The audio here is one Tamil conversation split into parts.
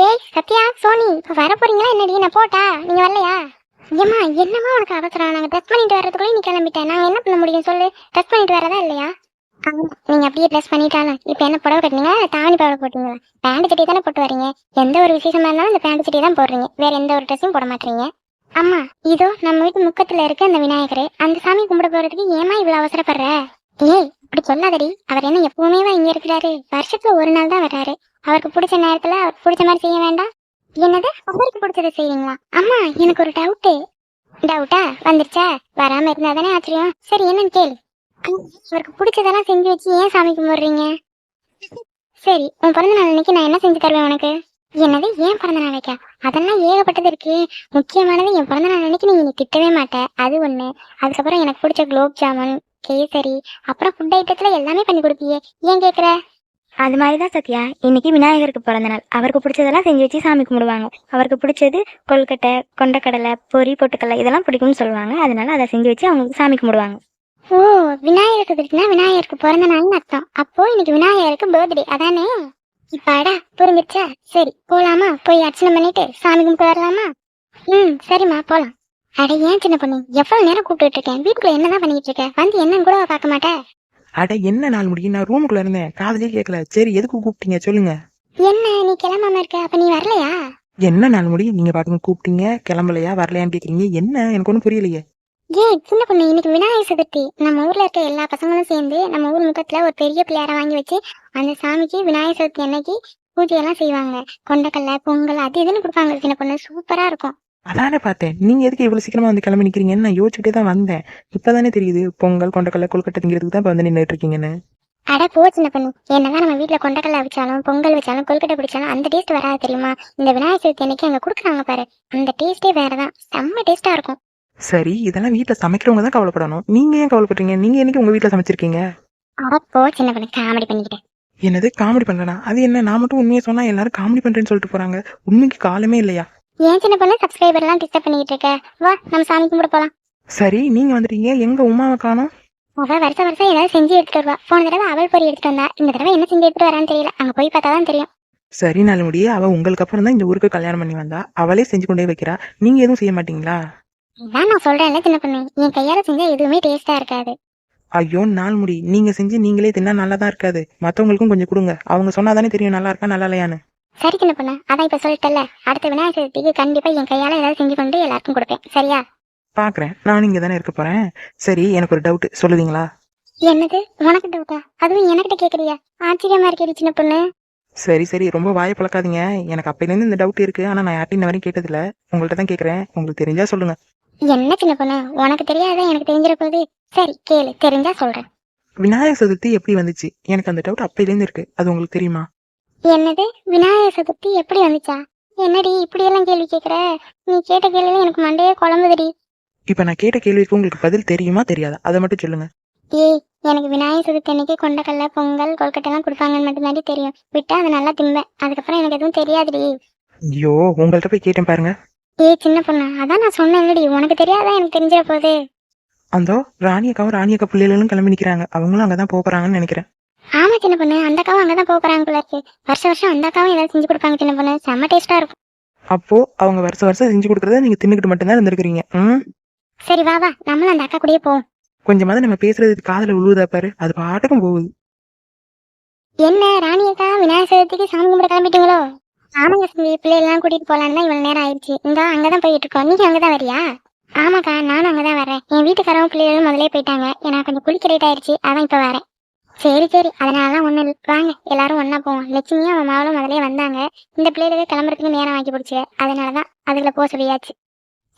ஏய் சத்யா சோனி இப்ப வர போறீங்களா என்னடி? நான் போட்டா நீங்க வரலையா? ஏம்மா என்னமா உனக்கு அவசரம்? நாங்க ட்ரெஸ் பண்ணிட்டு வர்றதுக்குள்ள நீ கிளம்பிட்டேன். நாங்க என்ன பண்ண முடியும் சொல்லு? ட்ரெஸ் பண்ணிட்டு வரதா இல்லையா? ஆமா நீங்க அப்படியே ட்ரெஸ் பண்ணிட்டாலும். இப்ப என்ன புடவை கட்டினீங்க தாவணி புடவை போட்டீங்களா? பேண்ட் சட்டி தானே போட்டு வரீங்க எந்த ஒரு விசேஷமா இருந்தாலும் இந்த பேண்ட் சட்டி தான் போடுறீங்க. வேற எந்த ஒரு ட்ரெஸ்ஸும் போட மாட்டீங்க. அம்மா இதோ நம்ம வீட்டு முக்கத்துல இருக்க அந்த விநாயகர் அந்த சாமி கும்பிட போறதுக்கு ஏமா இவ்வளவு அவசரப்படுற? ஏய் அப்படி சொல்லாதடி. அவர் என்ன எப்பவுமே இங்க இருக்கிறாரு? வருஷத்துல ஒரு நாள் தான் வர்றாரு. அவருக்கு பிடிச்ச நேரத்துல அவருக்கு பிடிச்ச மாதிரி செய்ய வேண்டாம். என்னது? அவருக்கு பிடிச்சதை செய்வீங்களா அம்மா எனக்கு ஒரு டவுட்டு டவுட்டா வந்துருச்சா? வராம இருந்தா தானே ஆச்சரியம். சரி என்னன்னு கேளு. அவருக்கு பிடிச்சதெல்லாம் செஞ்சு வச்சு ஏன் சாமி கும்பிடுறீங்க? சரி உன் பிறந்த நாள் அன்னைக்கு நான் என்ன செஞ்சு தருவேன் உனக்கு? என்னது? ஏன் பிறந்த நாளைக்கா அதெல்லாம் ஏகப்பட்டது இருக்கு. முக்கியமானது என் பிறந்த நாள் அன்னைக்கு நீங்க நீ திட்டவே மாட்டேன் அது ஒண்ணு. அதுக்கப்புறம் எனக்கு பிடிச்ச குலோப் ஜாமுன் கேசரி அப்புறம் ஃபுட் ஐட்டத்துல எல்லாமே பண்ணி கொடுப்பியே. ஏன் கேக்குற? அது மாதிரி தான் சத்யா. இன்னைக்கு விநாயகருக்கு பிறந்த நாள். அவருக்கு பிடிச்சதெல்லாம் செஞ்சு வச்சு சாமி கும்பிடுவாங்க. அவருக்கு பிடிச்சது கொல்கட்டை கொண்டக்கடலை பொரி பொட்டுக்கடலை இதெல்லாம் பிடிக்கும்னு சொல்லுவாங்க. அதனால அதை செஞ்சு வச்சு அவங்களுக்கு சாமி கும்பிடுவாங்க. ஓ விநாயகருக்கு சதுர்த்தினா விநாயகருக்கு பிறந்த நாள்னு அர்த்தம். அப்போ இன்னைக்கு விநாயகருக்கு பர்த்டே அதானே? இப்பாடா புரிஞ்சிருச்சா? சரி போலாமா? போய் அர்ச்சனை பண்ணிட்டு சாமி கும்பிட்டு வரலாமா? ம் சரிம்மா போலாம். அட ஏன் சின்ன பொண்ணு? எவ்வளவு நேரம் கூப்பிட்டு இருக்கேன்? வீட்டுக்குள்ள என்னதான் பண்ணிட்டு இருக்க? வந்து என்னன்னு கூட பார்க்க மாட்டேன் அட என்ன நாள் முடியும் நான் ரூமுக்குள்ள இருந்தேன். காதலே கேட்கல சரி எதுக்கு கூப்பிட்டீங்க? சொல்லுங்க. என்ன நீ கிளம்பாம இருக்க? அப்ப நீ வரலையா? என்ன நாள் முடியும் நீங்க பாட்டுங்க கூப்பிட்டீங்க. கிளம்பலையா? வரலையான்னு கேக்குறீங்க. என்ன? எனக்கு ஒன்றும் புரியலையே. ஏய் சின்ன பொண்ணு இன்னைக்கு விநாயகர் சதுர்த்தி. நம்ம ஊர்ல இருக்க எல்லா பசங்களும் சேர்ந்து நம்ம ஊர் முகத்துல ஒரு பெரிய பிள்ளையார வாங்கி வச்சு அந்த சாமிக்கு விநாயகர் சதுர்த்தி அன்னைக்கு பூஜை எல்லாம் செய்வாங்க. கொண்டக்கல்ல பொங்கல் அது இதுன்னு கொடுப்பாங்க. சின்ன பொண்ணு சூப்பரா இருக்கும். அதானே பார்த்தேன். நீங்க எதுக்கு இவ்வளவு சீக்கிரமா வந்து கிளம்பி நிக்கிறீங்கன்னு நான் யோசிச்சுட்டே தான் வந்தேன். இப்பதானே தெரியுது பொங்கல் கொண்டக்கடலை கொழுக்கட்டை திங்கிறதுக்கு தான் இப்ப வந்து நின்றுட்டு இருக்கீங்கன்னு. அட போ சின்ன பொண்ணு. என்னதான் நம்ம வீட்ல கொண்டக்கல்ல வச்சாலும் பொங்கல் வச்சாலும் கொழுக்கட்டை பிடிச்சாலும் அந்த டேஸ்ட் வராது தெரியுமா? இந்த விநாயகர் சதுர்த்தி அன்னைக்கு அங்க கொடுக்குறாங்க பாரு. அந்த டேஸ்டே வேறதான். செம்ம டேஸ்டா இருக்கும். சரி இதெல்லாம் வீட்டுல சமைக்கிறவங்க தான் கவலைப்படணும். நீங்க ஏன் கவலைப்படுறீங்க நீங்க என்னைக்கு உங்க வீட்டுல சமைச்சிருக்கீங்க? அட போ சின்ன பொண்ணு காமெடி பண்ணிக்கிட்டேன் என்னது காமெடி பண்றேனா? அது என்ன நான் மட்டும் உண்மையை சொன்னா எல்லாரும் காமெடி பண்றேன்னு சொல்லிட்டு போறாங்க. உண்மைக்கு காலமே இல்லையா? ஏன் சின்ன பொண்ணு சப்ஸ்கிரைபர் எல்லாம் டிஸ்டர்ப் பண்ணிக்கிட்டு இருக்க? வா நம்ம சாமி கும்பிட போலாம். சரி நீங்க வந்துட்டீங்க. எங்க உமாவை காணோம்? அவ வருஷம் வருஷம் ஏதாவது செஞ்சு எடுத்துட்டு வருவா. போன தடவை அவள் பொரி எடுத்துட்டு வந்தா. இந்த தடவை என்ன செஞ்சு எடுத்துட்டு வரான்னு தெரியல. அங்க போய் பார்த்தா தான் தெரியும். சரி முடிய அவ உங்களுக்கு அப்புறம் தான் இந்த ஊருக்கு கல்யாணம் பண்ணி வந்தா. அவளே செஞ்சு கொண்டே வைக்கிறா. நீங்க எதுவும் செய்ய மாட்டீங்களா? இதான் நான் சொல்றேன்ல சின்ன பொண்ணு. என் கையால செஞ்சா எதுவுமே டேஸ்டா இருக்காது. ஐயோ நாள் முடி. நீங்க செஞ்சு நீங்களே தின்னா நல்லா தான் இருக்காது. மத்தவங்களுக்கும் கொஞ்சம் கொடுங்க. அவங்க சொன்னாதானே தெரியும் நல்லா இருக்கா நல்லா இல்லையான்னு. சரி சின்ன பொண்ணு அதான் இப்ப சொல்லிட்டல அடுத்த விநாயகர் சதுர்த்திக்கு கண்டிப்பா என் கையால ஏதாவது செஞ்சு கொண்டு எல்லாருக்கும் கொடுப்பேன். சரியா? பாக்குறேன். நானும் இங்க தானே இருக்க போறேன். சரி எனக்கு ஒரு டவுட் சொல்லுவீங்களா? என்னது? உனக்கு டவுட்டா அதுவும் எனக்கிட்ட கேக்குறியா? ஆச்சரியமா இருக்கேடி சின்ன பொண்ணு. சரி சரி. ரொம்ப வாயை பழக்காதீங்க எனக்கு அப்பையிலேருந்து இந்த டவுட் இருக்கு. ஆனா நான் யார்ட்டையும் வரையும் கேட்டதில்ல. உங்கள்ட்ட தான் கேக்குறேன். உங்களுக்கு தெரிஞ்சா சொல்லுங்க. என்ன சின்ன பொண்ணு? உனக்கு தெரியாத? எனக்கு தெரிஞ்சிட போகுது சரி கேளு. தெரிஞ்சா சொல்றேன். விநாயகர் சதுர்த்தி எப்படி வந்துச்சு? எனக்கு அந்த டவுட் அப்பையிலேருந்து இருக்கு. அது உங்களுக்கு தெரியுமா? என்னது? விநாயகர் சதுர்த்தி எப்படி வந்துச்சா? என்னடி இப்படி எல்லாம் கேள்வி கேக்குற? நீ கேட்ட கேள்வியில எனக்கு மண்டையே குழம்புதுடி. இப்ப நான் கேட்ட கேள்விக்கு உங்களுக்கு பதில் தெரியுமா தெரியாதா? அதை மட்டும் சொல்லுங்க. ஏய் எனக்கு விநாயகர் சதுர்த்தி அன்னைக்கு கொண்டக்கடலை பொங்கல் கொழுக்கட்டை எல்லாம் கொடுப்பாங்கன்னு மட்டும்தாண்டி தெரியும். விட்டா அதை நல்லா திம்பேன். அதுக்கப்புறம் எனக்கு எதுவும் தெரியாதுடி. ஐயோ உங்கள்ட்ட போய் கேட்டேன் பாருங்க. ஏய் சின்ன பொண்ணு அதான் நான் சொன்னேன்லடி. உனக்கு தெரியாதா? எனக்கு தெரிஞ்சிட போகுது அந்த ராணி அக்காவும் ராணி அக்கா பிள்ளைகளும் கிளம்பி நிக்கிறாங்க. அவங்களும் அங்கதான் போக போறாங்கன்னு நினைக்கிறேன். ஆமா சின்ன பொண்ணு. அந்த அக்காவும் அங்கதான் போக போறாங்க போல இருக்கு. வருஷம் வருஷம் அந்த அக்காவும் ஏதாவது செஞ்சு கொடுப்பாங்க சின்ன பொண்ணு. செம்ம டேஸ்டா இருக்கும். அப்போ அவங்க வருஷம் வருஷம் செஞ்சு கொடுக்கறத நீங்க தின்னுக்கிட்டு மட்டும்தான் இருந்திருக்கிறீங்க. ம்? சரி வா வா. நம்மளும் அந்த அக்கா கூடயே போவோம். கொஞ்சமாவது நம்ம பேசுறது காதுல உழுவுதா பாரு. அது பாட்டுக்கும் போகுது. என்ன ராணி அக்கா விநாயகர் சதுர்த்திக்கு சாமி கும்பிட கிளம்பிட்டீங்களோ? ஆமாங்க சந்தி பிள்ளைகள்லாம் கூட்டிட்டு போலான்னு தான் இவ்வளவு நேரம் ஆயிடுச்சு. இந்த அங்கதான் போயிட்டு இருக்கோம். நீங்க அங்கதான் வரியா? ஆமாக்கா நானும் அங்கதான் வரேன் என் வீட்டுக்காரவும் பிள்ளைகளும் முதலே போயிட்டாங்க. எனக்கு கொஞ்சம் குளிக்க லேட் ஆயிடுச்சு. அதான் இப்ப வரேன். சரி சரி. அதனாலலாம் ஒண்ணு வாங்க எல்லாரும் ஒன்னா போவோம். லட்சுமியும் அவன் மாவளும் முதலே வந்தாங்க. இந்த பிள்ளைகளுக்கு கிளம்புறதுக்கு நேரம் ஆக்கி பிடிச்சு அதனாலதான் அதுல போக சொல்லியாச்சு.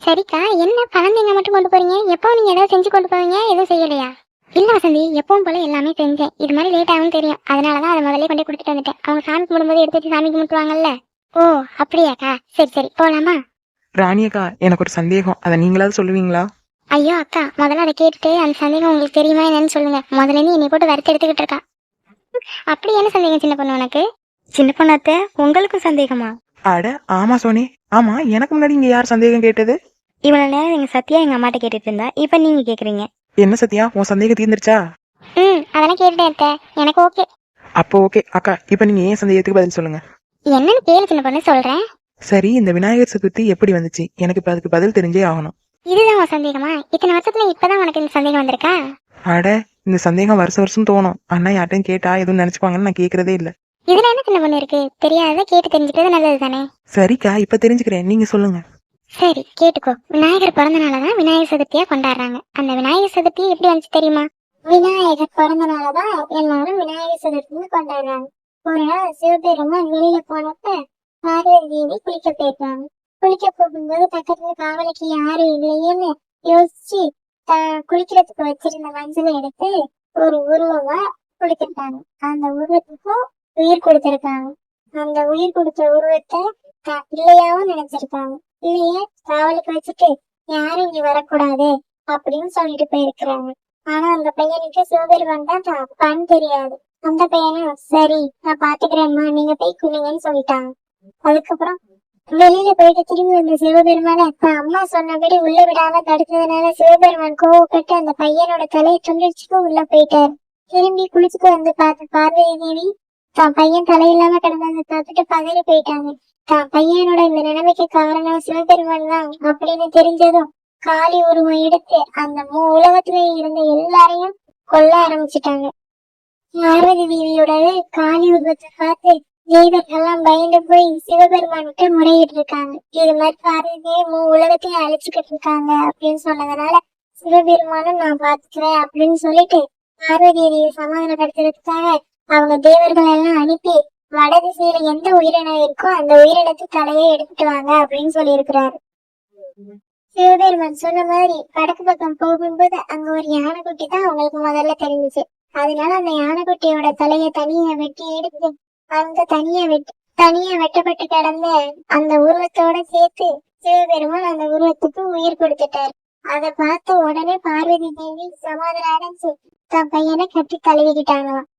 சரிக்கா என்ன பழந்தைங்க மட்டும் கொண்டு போறீங்க? எப்போ நீங்க ஏதாவது செஞ்சு கொண்டு போவீங்க? எதுவும் செய்யலையா? இல்ல வசந்தி எப்பவும் போல எல்லாமே செஞ்சேன். இது மாதிரி லேட் ஆகும் தெரியும். அதனாலதான் அதை முதல்ல கொண்டு கொடுத்துட்டு வந்துட்டேன். அவங்க சாமி கும்பிடும்போது எடுத்து சாமி கும்பிட்டுவாங்கல்ல ஓ அப்படியாக்கா. சரி சரி. போலாமா? ராணி அக்கா எனக்கு ஒரு சந்தேகம். அதை நீங்களாவது சொல்லுவீங்களா? ஐயோ அக்கா முதல்ல அதை கேட்டுட்டு அந்த சந்தேகம் உங்களுக்கு தெரியுமா என்னன்னு சொல்லுங்க. முதல்ல என்னை போட்டு வறுத்து எடுத்துக்கிட்டு இருக்கா. அப்படி என்ன சந்தேகம் சின்ன பொண்ணு உனக்கு? சின்ன பொண்ணாத்த உங்களுக்கும் சந்தேகமா? அட ஆமா சோனி. ஆமா எனக்கு முன்னாடி இங்க யார் சந்தேகம் கேட்டது? இவ்வளவு நேரம் எங்க சத்யா எங்க அம்மாட்ட கேட்டுட்டு இருந்தா இப்ப நீங்க கேக்குறீங்க. என்ன சத்யா உன் சந்தேகம் தீர்ந்துருச்சா? ம் அதெல்லாம் கேட்டுட்டேன் அத்தை. எனக்கு ஓகே. அப்போ ஓகே. அக்கா இப்ப நீங்க ஏன் சந்தேகத்துக்கு பதில் சொல்லுங்க? என்னன்னு கேளு சின்ன பொண்ணு சொல்றேன். சரி இந்த விநாயகர் சதுர்த்தி எப்படி வந்துச்சு? எனக்கு இப்ப அதுக்கு பதில் தெரிஞ்சே ஆகணும். இதுதான் உன் சந்தேகமா? இத்தனை வருஷத்துல இப்பதான் உனக்கு இந்த சந்தேகம் வந்திருக்கா? அட இந்த சந்தேகம் வருஷம் வருஷம் தோணும். அண்ணா யார்ட்டையும் கேட்டா எதுவும் நினைச்சுப்பாங்கன்னு நான் கேக்குறதே இல்ல. இதுல என்ன சின்ன பொண்ணு இருக்கு? தெரியாததை கேட்டு தெரிஞ்சுக்கிறது நல்லது தானே சரிக்கா இப்ப தெரிஞ்சுக்கிறேன். நீங்க சொல்லுங்க. சரி கேட்டுக்கோ. விநாயகர் பிறந்த நாளதான் விநாயகர் சதுர்த்தியா கொண்டாடுறாங்க. அந்த விநாயகர் சதுர்த்தி எப்படி வந்துச்சு தெரியுமா? விநாயகர் பிறந்த நாளதான் எல்லாரும் விநாயகர் சதுர்த்தின்னு கொண்டாடுறாங்க. ஒரு நாள் சிவபெருமான் வெளியில போனப்ப பார்வதி தேவி குளிக்க போயிருக்காங்க. குளிக்க போகும்போது பக்கத்துல காவலுக்கு யாரும் இல்லையேன்னு யோசிச்சு தான் குளிக்கிறதுக்கு வச்சிருந்த மஞ்சளை எடுத்து ஒரு உருவமா கொடுத்துருக்காங்க. அந்த உருவத்துக்கும் உயிர் கொடுத்திருக்காங்க அந்த உயிர் கொடுத்த உருவத்தை இல்லையாவும் நினைச்சிருக்காங்க இல்லையே? காவலுக்கு வச்சுட்டு யாரும் இங்க வரக்கூடாது அப்படின்னு சொல்லிட்டு போயிருக்கிறாங்க ஆனா அந்த பையனுக்கு சிவபெருமான் தான் தான் அப்பான்னு தெரியாது அந்த பையனும் சரி நான் பாத்துக்கிறேன்மா நீங்க போய் குளிங்கன்னு சொல்லிட்டாங்க அதுக்கப்புறம் வெளியில போயிட்டு திரும்பி வந்த சிவபெருமான தான் அம்மா சொன்னபடி உள்ள விடாம தடுத்ததுனால சிவபெருமான் கோவப்பட்டு அந்த பையனோட தலையை துண்டிச்சுட்டு உள்ள போயிட்டாரு. திரும்பி குளிச்சுட்டு வந்து பார்த்த பார்வதி தேவி தான் பையன் தலையில்லாம கிடந்ததை தத்துட்டு பதறி போயிட்டாங்க. தான் பையனோட இந்த நிலைமைக்கு காரணம் சிவபெருமான் தான் அப்படின்னு தெரிஞ்சதும் காளி உருவம் எடுத்து அந்த மூ உலகத்துல இருந்த எல்லாரையும் கொல்ல ஆரம்பிச்சிட்டாங்க. பார்வதி தேவியோட காளி உருவத்தை பார்த்து தேவர்கள்லாம் பயந்து போய் சிவபெருமான்கிட்ட முறையிட்டு இருக்காங்க இது மாதிரி பார்வதி உலகத்தையும் அழிச்சுக்கிட்டு இருக்காங்க அப்படின்னு சொன்னதுனால சிவபெருமானும் நான் பாத்துக்கிறேன் அப்படின்னு சொல்லிட்டு பார்வதி தேவியை சமாதானப்படுத்துறதுக்காக அவங்க தேவர்கள் எல்லாம் அனுப்பி வடதிசையில எந்த உயிரினம் இருக்கோ அந்த உயிரினத்து தலையை எடுத்துட்டு வாங்க அப்படின்னு சொல்லி இருக்கிறாரு சிவபெருமான் சொன்ன மாதிரி வடக்கு பக்கம் போகும்போது அங்க ஒரு யானைக்குட்டி தான் அவங்களுக்கு முதல்ல தெரிஞ்சுச்சு. அதனால அந்த யானைக்குட்டியோட தலையை தனியா வெட்டி எடுத்து அந்த தனியா வெட்டு தனியா வெட்டப்பட்டு கிடந்த அந்த உருவத்தோட சேர்த்து சிவபெருமான் அந்த உருவத்துக்கு உயிர் கொடுத்துட்டார். அதை பார்த்த உடனே பார்வதி தேவி சமாதானம் தன் பையனை கட்டி தழுவிக்கிட்டாங்களாம்.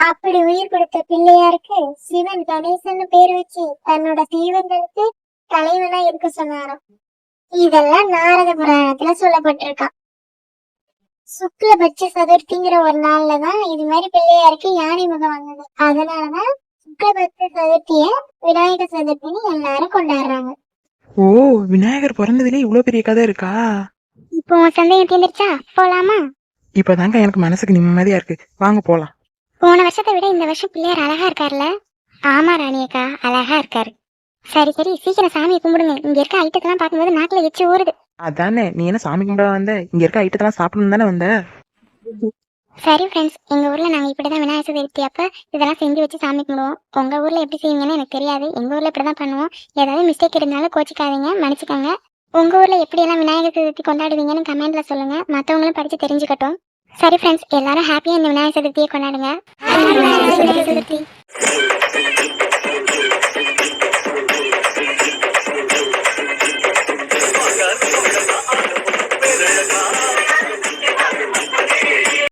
அப்படி உயிர் கொடுத்த பிள்ளையாருக்கு சிவன் கணேசன் பேர் வச்சு தன்னோட தெய்வங்களுக்கு தலைவனா இருக்க சொன்னாராம். இதெல்லாம் நாரத புராணத்துல சொல்லப்பட்டிருக்கான் சுக்லபட்ச சதுர்த்திங்கிற ஒரு நாள்ல தான் இது மாதிரி பிள்ளையாருக்கு யானை முகம் வந்தது. அதனாலதான் சுக்லபட்ச சதுர்த்திய விநாயகர் சதுர்த்தின்னு எல்லாரும் கொண்டாடுறாங்க. ஓ விநாயகர் பிறந்ததுலயே இவ்வளவு பெரிய கதை இருக்கா? இப்போ உன் சந்தேகம் தீர்ந்துருச்சா போலாமா? இப்பதாங்க எனக்கு மனசுக்கு நிம்மதியா இருக்கு. வாங்க போலாம். போன வருஷத்தை விட இந்த வருஷம் பிள்ளையார் அழகா இருக்காருல்ல? ஆமா ராணியக்கா. அழகா இருக்காரு. சரி சரி. சீக்கிரம் சாமியை கும்பிடுங்க. இங்க இருக்க ஐட்டத்தெல்லாம் பார்க்கும்போது நாக்குல எச்சு ஊறுது. அதானே நீ என்ன சாமி கும்பிட வந்த? இங்க இருக்க ஐட்டத்தெல்லாம் சாப்பிடணும் தானே வந்த? சரி ஃப்ரெண்ட்ஸ் எங்க ஊர்ல நாங்க இப்படிதான் விநாயகர் சதுர்த்தி அப்ப இதெல்லாம் செஞ்சு வச்சு சாமி கும்பிடுவோம். உங்க ஊர்ல எப்படி செய்வீங்கன்னு எனக்கு தெரியாது. எங்க ஊர்ல இப்படிதான் பண்ணுவோம். ஏதாவது மிஸ்டேக் இருந்தாலும் கோச்சிக்காதீங்க மன்னிச்சுக்கோங்க. உங்க ஊர்ல எப்படி எல்லாம் விநாயகர் சதுர்த்தி கொண்டாடுவீங்கன்னு கமெண்ட்ல சொல்லுங்க. மத்தவங்களும் படிச்சு தெரிஞ்சுக்கட்டும். சரி ஃப்ரெண்ட்ஸ் எல்லாரும் ஹாப்பியா இந்த விநாயகர் சதுர்த்தியை கொண்டாடுங்க.